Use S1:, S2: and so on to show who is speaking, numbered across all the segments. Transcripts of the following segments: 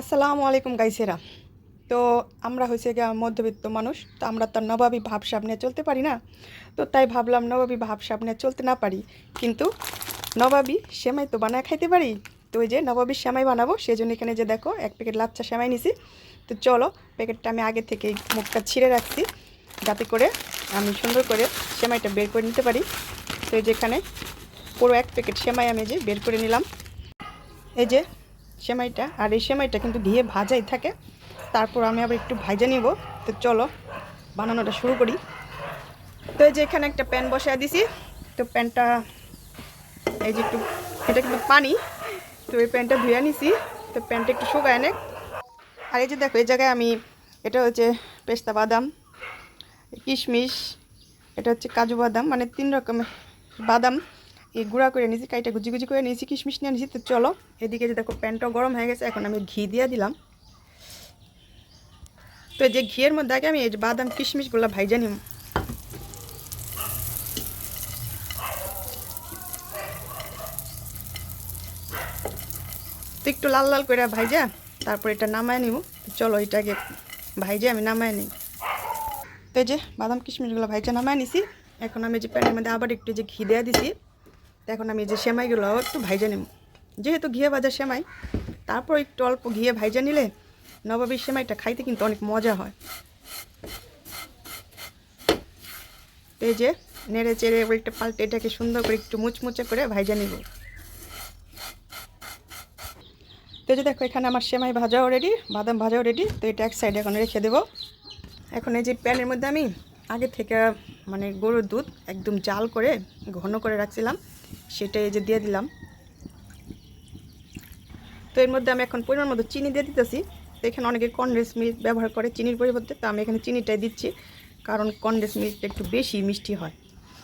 S1: আসসালামু আলাইকুম গাইসেরা। তো আমরা হয়েছে গিয়ে মধ্যবিত্ত মানুষ, তো আমরা তো নবাবী ভাব সামনে চলতে পারি না। তো তাই ভাবলাম নবাবী ভাব সামনে চলতে না পারি। কিন্তু নবাবী সেমাই তো বানায় খাইতে পারি। তো ওই যে নবাবী সেমাই বানাবো সেই জন্য এখানে যে দেখো এক প্যাকেট লাচ্চা সেমাই নিছি। তো চলো প্যাকেটটা আমি আগে থেকে মুখটা ছিঁড়ে রাখছি, যাতে করে আমি সুন্দর করে সেমাইটা বের করে নিতে পারি। তো যেখানে পুরো এক প্যাকেট সেমাই আমি যে বের করে নিলাম। এই যে সেমাইটা, আর এই সেমাইটা কিন্তু ঘিয়ে ভাজাই থাকে। তারপর আমি আবার একটু ভাজা নিব। তো চলো, বানানোটা শুরু করি। তো এই যে এখানে একটা প্যান বসায় দিছি। তো প্যানটা, এই যে একটু, এটা কিন্তু পানি। তো এই প্যানটা ধুয়ে নিছি। তো প্যানটা একটু শুকায় নে আর এই যে দেখো, এই জায়গায় আমি, এটা হচ্ছে পেস্তা বাদাম, কিশমিশ, এটা হচ্ছে কাজু বাদাম মানে তিন রকমের বাদাম। এই গুঁড়া করে নিয়েছি, কাইটা গুজি গুজি করে নিয়েছি, কিশমিশ নিয়ে নিয়েছি। তো চলো, এদিকে যে দেখো প্যানটাও গরম হয়ে গেছে, এখন আমি ঘি দিয়ে দিলাম। তো যে ঘিয়ের মধ্যে আগে আমি এই যে বাদাম, কিশমিশগুলো ভাইজা নিম। তো একটু লাল লাল করে ভাইজা, তারপর এটা নামায় নিব। চলো, এটাকে ভাইজা আমি নামায় নিই। তো যে বাদাম, কিশমিশগুলো ভাইজা নামায় নিছি। এখন আমি যে প্যানের মধ্যে আবার একটু যে ঘি দেওয়া দিছি। এখন আমি যে সেমাইগুলো একটু ভাইজা নেব যেহেতু ঘিয়ে ভাজা সেমাই, তারপর একটু অল্প ঘিয়ে ভাইজা নিলে নবাবীর সেমাইটা খাইতে কিন্তু অনেক মজা হয়। তো এই যে নেড়ে চেড়ে একটা পাল্টে এটাকে সুন্দর করে একটু মুচমুচে করে ভাইজা নিব। তো যে দেখো, এখানে আমার সেমাই ভাজাও রেডি বাদাম ভাজাও রেডি তো এটা এক সাইডে এখন রেখে দেবো। এখন এই যে প্যানের মধ্যে আমি আগে থেকে মানে গরুর দুধ একদম জাল করে ঘন করে রাখছিলাম। সেটা এই যে দিয়ে দিলাম। তো এর মধ্যে আমি এখন পরিমাণ মতো চিনি দিয়ে দিতেছি। তো এখানে অনেকে কনডেন্স মিল্ক ব্যবহার করে চিনির পরিবর্তে, তো আমি এখানে চিনিটাই দিচ্ছি, কারণ কনডেন্স মিল্কটা একটু বেশি মিষ্টি হয়।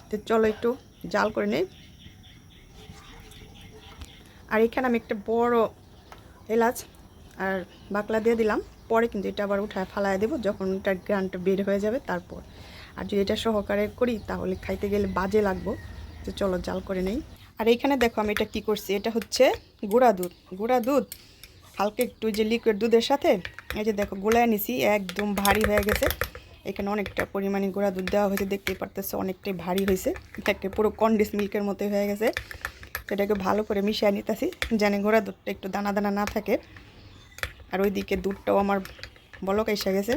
S1: তো চলো একটু জাল করে নেই। আর এখানে আমি একটা বড় এলাচ আর বাকলা দিয়ে দিলাম। পরে কিন্তু এটা আবার উঠায় ফালায় দেবো, যখন এটার গ্রানটা বের হয়ে যাবে তারপর। আর যদি এটা সহকারে করি, তাহলে খাইতে গেলে বাজে লাগবো। তো চলো জাল করে নেই। আর এইখানে দেখো আমি এটা কি করছি, এটা হচ্ছে গুঁড়া দুধ। গুঁড়া দুধ, হালকা একটু যে লিকুইড দুধের সাথে, এই যে দেখো গোলায় নিছি, একদম ভারী হয়ে গেছে। এখানে অনেকটা পরিমাণে গুঁড়া দুধ দেওয়া হয়েছে, দেখতেই পারতেছে অনেকটাই ভারী হয়েছে। একটা পুরো কন্ডিস মিল্কের মতো হয়ে গেছে। তো এটাকে ভালো করে মিশিয়ে নিতেছি, যেন গোড়া দুধটা একটু দানা দানা না থাকে। আর ওইদিকে দুধটাও আমার বলক এসে গেছে।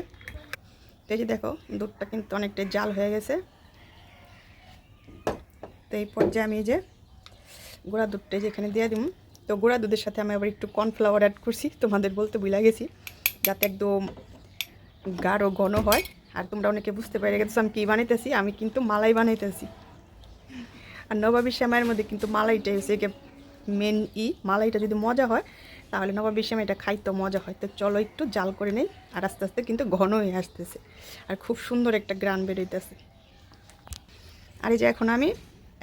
S1: এই যে দেখো, দুধটা কিন্তু অনেকটাই জাল হয়ে গেছে। তো এই পর্যায়ে আমি এই যে গুঁড়া দুধটা যেখানে দিয়ে দিব তো গুঁড়া দুধের সাথে আমি আবার একটু কর্নফ্লাওয়ার অ্যাড করছি, তোমাদের বলতে ভুলে গেছি, যাতে একদম গাঢ় ঘন হয়। আর তোমরা অনেকে বুঝতে পেরে গেছো আমি কী বানাইতেছি, আমি কিন্তু মালাই বানাইতেছি। আর নবাবী শ্যামাইয়ের মধ্যে কিন্তু মালাইটাই হচ্ছে মেন ই, মালাইটা যদি মজা হয়, তাহলে নবাবী শ্যামাইটা খাইতে মজা হয়। তো চলো একটু জাল করে নেই, আর আস্তে আস্তে কিন্তু ঘন হয়ে আসতেছে। আর খুব সুন্দর একটা গ্রান বেরোইতেছে আর এই যে এখন আমি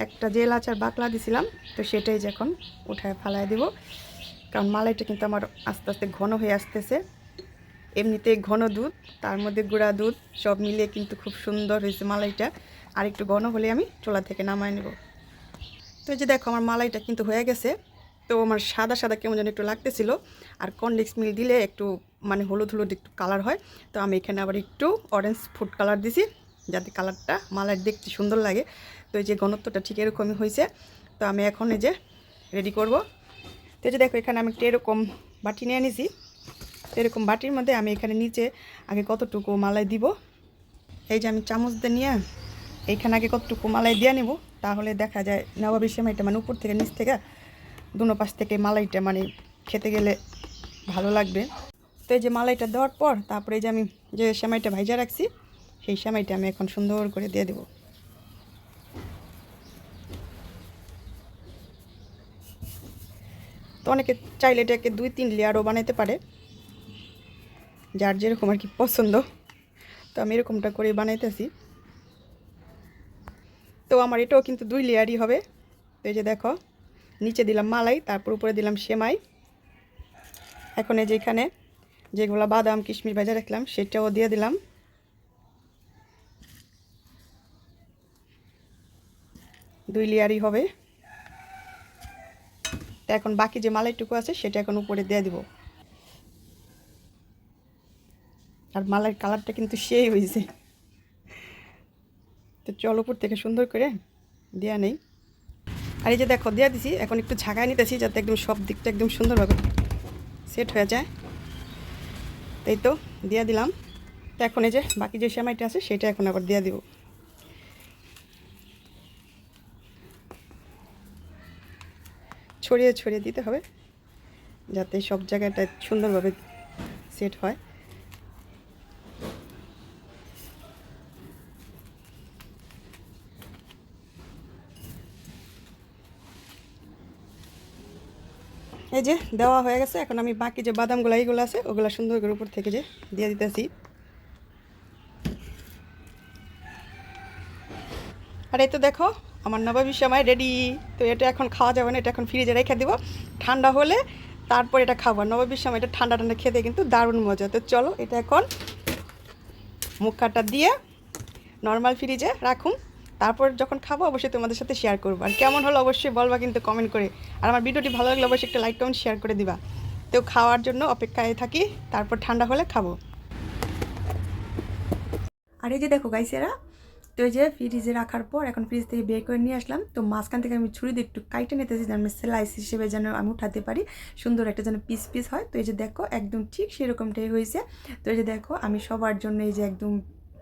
S1: একটা জেল আচার বাকলা দিছিলাম, তো সেটাই যে এখন উঠায় ফালাই দিব। কারণ মালাইটা কিন্তু আমার আস্তে আস্তে ঘন হয়ে আসতেছে। এমনিতে ঘন দুধ, তার মধ্যে গুঁড়া দুধ, সব মিলিয়ে কিন্তু খুব সুন্দর হয়েছে মালাইটা। আর একটু ঘন হলে আমি চোলা থেকে নামায় নেব। তো যে দেখো, আমার মালাইটা কিন্তু হয়ে গেছে। তো আমার সাদা সাদা কেমন যেন একটু লাগতেছিল। আর কনডেক্স মিল দিলে একটু মানে হলুদ হলুদ একটু কালার হয়। তো আমি এখানে আবার একটু অরেঞ্জ ফুড কালার দিছি, যাতে কালারটা মালার দেখতে সুন্দর লাগে। তো এই যে ঘনত্বটা ঠিক এরকমই হয়েছে, তো আমি এখন এই যে রেডি করব। তো এই যে দেখো, এখানে আমি একটা এরকম বাটি নিয়ে নিছি। তো এরকম বাটির মধ্যে আমি এখানে নিচে আগে কতটুকু মালাই দিব, এই যে আমি চামচ দিয়ে নিয়ে এইখানে আগে কতটুকু মালাই দিয়ে নেব, তাহলে দেখা যায় নবাবী সেমাইটা মানে উপর থেকে নিচ থেকে দুনো পাশ থেকে মালাইটা মানে খেতে গেলে ভালো লাগবে। তো এই যে মালাইটা দেওয়ার পর, তারপরে যে আমি যে সেমাইটা ভাইজা রাখছি, সেই সেমাইটা আমি এখন সুন্দর করে দিয়ে দেবো। তো অনেকে চাইলে এটাকে দুই তিন লেয়ারও বানাইতে পারে। যার যেরকম আর কি পছন্দ। তো আমি এরকমটা করে বানাইতেছি। তো আমার এটাও কিন্তু দুই লেয়ারই হবে। তো এই যে দেখো, নিচে দিলাম মালাই, তারপর উপরে দিলাম সেমাই। এখন এই যে এখানে যেগুলো বাদাম, কিশমিশ ভেজা রাখলাম, সেটাও দিয়ে দিলাম। দুই লেয়ারই হবে। তো এখন বাকি যে মালাইটুকু আছে সেটা এখন উপরে দিয়ে দিব। আর মালার কালারটা কিন্তু সেই হয়েছে তো চল উপর থেকে সুন্দর করে দেয়া নেই। আর এই যে দেখো দেওয়া দিছি, এখন একটু ঝাঁকায় নিতেছি যাতে একদম সব দিকটা একদম সুন্দরভাবে সেট হয়ে যায়। তাই তো, দিয়ে দিলাম। তো এখন এই যে বাকি যে সেমাইটা আছে সেটা এখন আবার দিয়ে দিব। ছড়িয়ে ছড়িয়ে দিতে হবে, যাতে সব জায়গাটা সুন্দরভাবে সেট হয়। এই যে দেওয়া হয়ে গেছে, এখন আমি বাকি যে বাদামগুলো, এইগুলো আছে, ওগুলো সুন্দর করে উপর থেকে যে দিয়ে দিতেছি। আর এই তো দেখো আমার নবাবী সময় রেডি তো এটা এখন খাওয়া যাবে না, এটা এখন ফ্রিজে রেখে দিব। ঠান্ডা হলে তারপর এটা খাব। নবাবীর সময় এটা ঠান্ডা ঠান্ডা খেতে কিন্তু দারুণ মজা। তো চলো এটা এখন মুখাটা দিয়ে নর্মাল ফ্রিজে রাখুন। তারপর যখন খাব, অবশ্যই তোমাদের সাথে শেয়ার করব। আর কেমন হলো অবশ্যই বলবা কিন্তু কমেন্ট করে। আর আমার ভিডিওটি ভালো লাগলে অবশ্যই একটা লাইক কমেন্ট শেয়ার করে দিবা। তো খাওয়ার জন্য অপেক্ষায় থাকি, তারপর ঠান্ডা হলে খাব। আর এই যে দেখো গাইসেরা তো এই যে ফ্রিজে রাখার পর এখন ফ্রিজ থেকে বের করে নিয়ে আসলাম। তো মাঝখান থেকে আমি ছুরি দিয়ে একটু কাইটে নিতেছি যেন আমি স্লাইস হিসেবে যেন আমি উঠাতে পারি। সুন্দর একটা যেন পিস পিস হয়। তো এই যে দেখো, একদম ঠিক সেরকমটাই হয়েছে। তো এই যে দেখো, আমি সবার জন্য এই যে একদম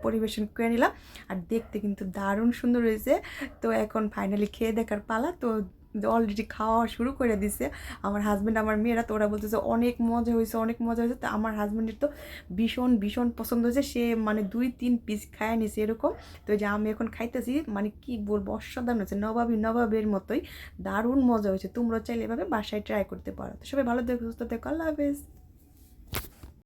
S1: পরিবেশন করে নিলাম। আর দেখতে কিন্তু দারুণ সুন্দর হয়েছে। তো এখন ফাইনালি খেয়ে দেখার পালা। তো অলরেডি খাওয়া শুরু করে দিছে। আমার হাজব্যান্ড আমার মেয়েরা তো ওরা বলতেছে, অনেক মজা হয়েছে অনেক মজা হয়েছে তো আমার হাজব্যান্ডের তো ভীষণ ভীষণ পছন্দ হয়েছে। সে মানে দুই, তিন পিস খায় নিছে এরকম। তো যে আমি এখন খাইতেছি মানে কি বলব, অসাধারণ হয়েছে। নবাবী, নবাবের মতোই দারুণ মজা হয়েছে। তোমরা চাইলে এভাবে বাসায় ট্রাই করতে পারো। তো সবাই ভালো দেখো সুস্থ দেখো আল্লাহ হাফেজ।